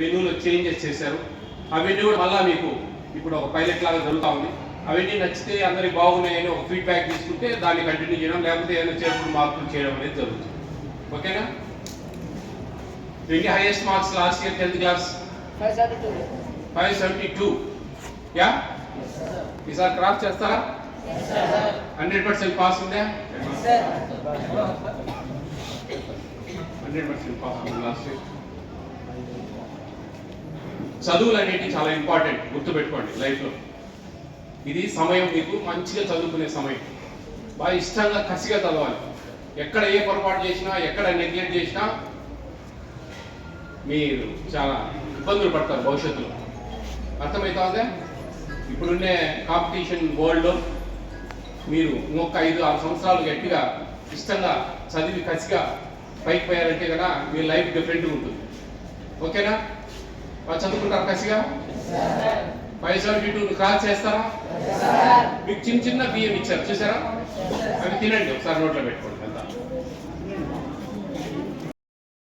మెనూలో చేంజెస్ చేశారు. అవన్నీ కూడా మళ్ళీ మీకు ఇప్పుడు ఒక పైలట్ లాగా జరుగుతూ ఉంది. అవన్నీ నచ్చితే అందరికి బాగున్నాయని ఒక ఫీడ్బ్యాక్ తీసుకుంటే దాన్ని కంటిన్యూ చేయడం లేకపోతే ఏదైనా చేర్పులు మార్పులు చేయడం అనేది జరుగుతుంది. ఓకేనా? ఎన్ని highest marks last year tenth class five seventy two yeah ఈసారి క్రాస్ చేస్తారా? హండ్రెడ్ పర్సెంట్ పాస్ ఉందా? హండ్రెడ్ పర్సెంట్ పాస్ ఉంది లాస్ట్ ఇయర్ చదువులు అనేవి చాలా ఇంపార్టెంట్ గుర్తుపెట్టుకోండి లైఫ్లో. ఇది సమయం మీకు మంచిగా చదువుకునే సమయం. బాగా ఇష్టంగా కసిగా చదవాలి. ఎక్కడ ఏ పొరపాటు చేసినా ఎక్కడ నెగ్లెక్ట్ చేసినా మీరు చాలా ఇబ్బందులు పడతారు భవిష్యత్తులో. అర్థమవుతుందా ఇప్పుడున్నే కాంపిటీషన్ వరల్డ్లో మీరు ఇంకొక ఐదు ఆరు సంవత్సరాలు గట్టిగా ఇష్టంగా చదివి కసిగా పైకి పోయారంటే కదా మీ లైఫ్ డిఫరెంట్గా ఉంటుంది. ఓకేనా? బాగా చదువుకుంటారు కసిగా ఫైవ్ సెవెంటీ టూ క్రాస్ చేస్తారా? మీకు చిన్న చిన్న బియ్యం ఇచ్చారు చూసారా? అవి తినండి ఒకసారి నోట్లో పెట్టుకోండి అంతా